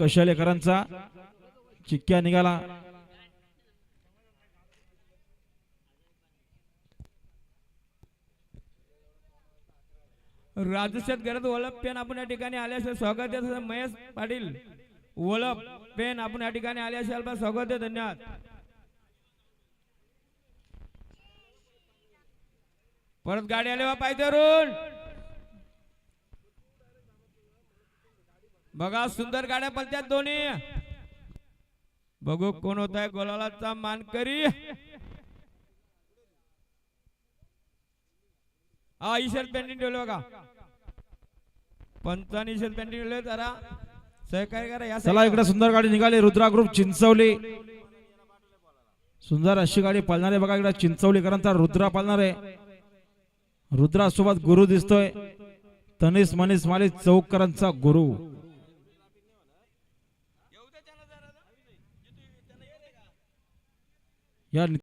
कशालेकरांचा? चिक्क्या निघाला. राजशेत गरज वळप पेन आपण या ठिकाणी आले असेल स्वागत आहे महेश पाटील वळप पेन आपण या ठिकाणी आले असेल बा स्वागत आहे धन्यवाद. परत गाडी आले बा पायथरून बघा सुंदर गाड्या पलत्यात दोन्ही. बघू कोण होत आहे गोलालाचा मानकरी. हा ईशल पेंटिंग ठेवलं बघा. पंचाने ईशल पेंटिंग ठेवलं जरा सहकार्य करा या चला इकडे सुंदर गाडी निघाली रुद्रा ग्रुप चिंचवली. सुंदर अशी गाडी पळणार आहे बघा इकडे चिंचवलीकरांचा रुद्रा पळणार आहे रुद्रा सोबत गुरु दिसतोय. तनिस मनीस माली चौकरांचा गुरु. या